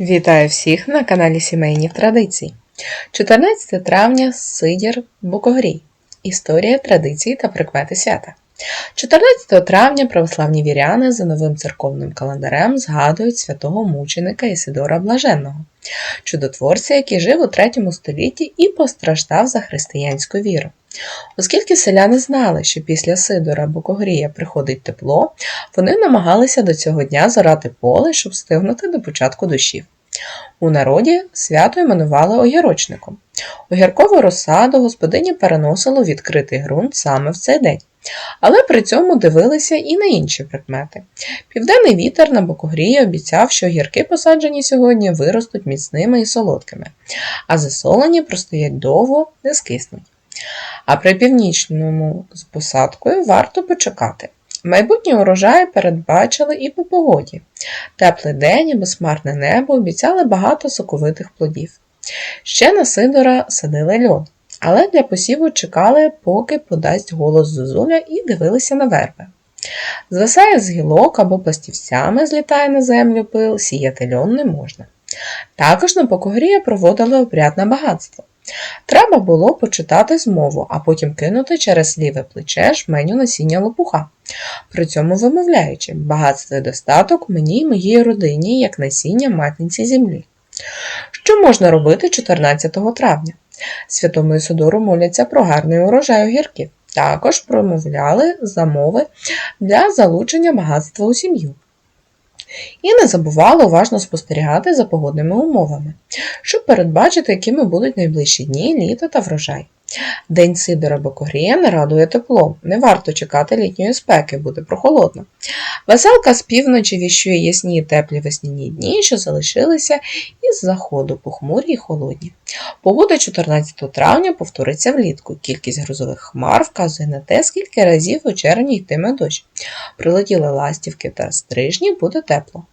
Вітаю всіх на каналі Сімейних Традицій. 14 травня Сидір Букогрій. Історія традицій та прикмети свята. 14 травня православні віряни за новим церковним календарем згадують святого мученика Ісидора Блаженного, чудотворця, який жив у 3 столітті і постраждав за християнську віру. Оскільки селяни знали, що після Сидора Букогрія приходить тепло, вони намагалися до цього дня зорати поле, щоб встигнути до початку дощів. У народі свято іменували огірочником. Огіркову розсаду господині переносили у відкритий ґрунт саме в цей день, але при цьому дивилися і на інші прикмети. Південний вітер на Бокогрії обіцяв, що огірки, посаджені сьогодні, виростуть міцними і солодкими, а засолені простоять довго, не скиснуть. А при північному з посадкою варто почекати. Майбутній урожай передбачили і по погоді. Теплий день і безмарне небо обіцяли багато соковитих плодів. Ще на Сидора садили льод, але для посіву чекали, поки подасть голос зозуля і дивилися на верби. Звисає з гілок або пластівцями злітає на землю пил, сіяти льон не можна. Також на Покогрія проводили обряд на багатство. Треба було почитати змову, а потім кинути через ліве плече жменю насіння лопуха, при цьому вимовляючи багатство і достаток мені й моїй родині, як насіння матниці землі. Що можна робити 14 травня? Святому Ісодору моляться про гарний урожай огірків. Також промовляли замови для залучення багатства у сім'ю. І не забувала уважно спостерігати за погодними умовами, щоб передбачити, якими будуть найближчі дні, літо та врожай. День Сидора Бокогрія не радує теплом, не варто чекати літньої спеки, буде прохолодно. Веселка з півночі віщує ясні і теплі весняні дні, що залишилися із заходу похмурі й холодні. Погода 14 травня повториться влітку. Кількість грозових хмар вказує на те, скільки разів у червні йтиме дощ. Прилетіли ластівки та стрижні, буде тепло.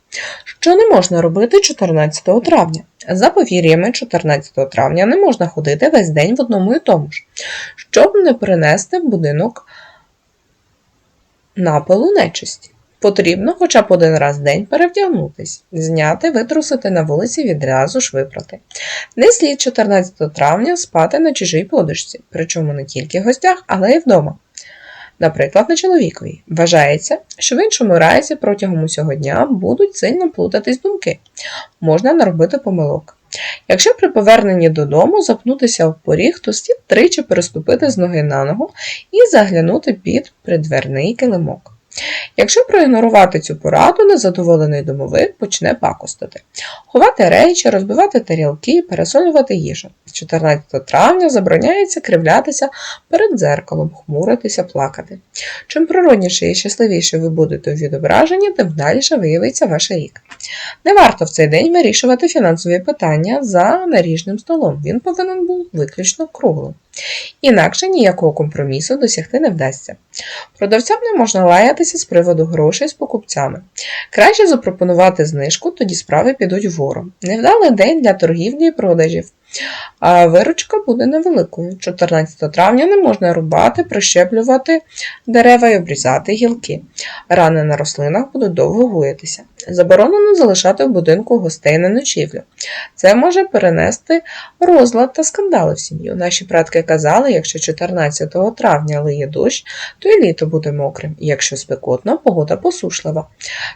Що не можна робити 14 травня? За повір'ями, 14 травня не можна ходити весь день в одному і тому ж, щоб не принести в будинок напилу нечисті. Потрібно хоча б один раз в день перевдягнутись, зняти, витрусити на вулиці відразу ж випрати. Не слід 14 травня спати на чужій подушці, причому не тільки в гостях, але й вдома. Наприклад, на чоловікові. Вважається, що в іншому разі протягом усього дня будуть сильно плутатись думки, можна наробити помилок. Якщо при поверненні додому запнутися в поріг, то слід тричі переступити з ноги на ногу і заглянути під придверний килимок. Якщо проігнорувати цю пораду, незадоволений домовик почне пакостити, ховати речі, розбивати тарілки, пересолювати їжу. 14 травня забороняється кривлятися перед дзеркалом, хмуритися, плакати. Чим природніше і щасливіше ви будете у відображенні, тим дальше виявиться ваш рік. Не варто в цей день вирішувати фінансові питання за наріжним столом. Він повинен був виключно круглим. Інакше ніякого компромісу досягти не вдасться. Продавцям не можна лаятися з приводу грошей з покупцями. Краще запропонувати знижку, тоді справи підуть вгору. Невдалий день для торгівлі і продажів. А виручка буде невеликою. 14 травня не можна рубати, прищеплювати дерева і обрізати гілки. Рани на рослинах будуть довго гоїтися. Заборонено залишати в будинку гостей на ночівлю. Це може перенести розлад та скандали в сім'ю. Наші предки казали, якщо 14 травня лиє дощ, то і літо буде мокрим, якщо спекотно, погода посушлива.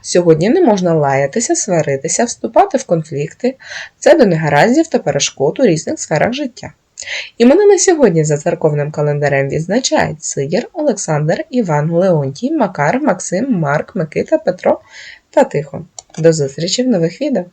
Сьогодні не можна лаятися, сваритися, вступати в конфлікти. Це до негараздів та перешкод у різних сферах життя. Імена на сьогодні за церковним календарем відзначають Сидір, Олександр, Іван, Леонтій, Макар, Максим, Марк, Микита, Петро та Тихон. До зустрічі в нових відео!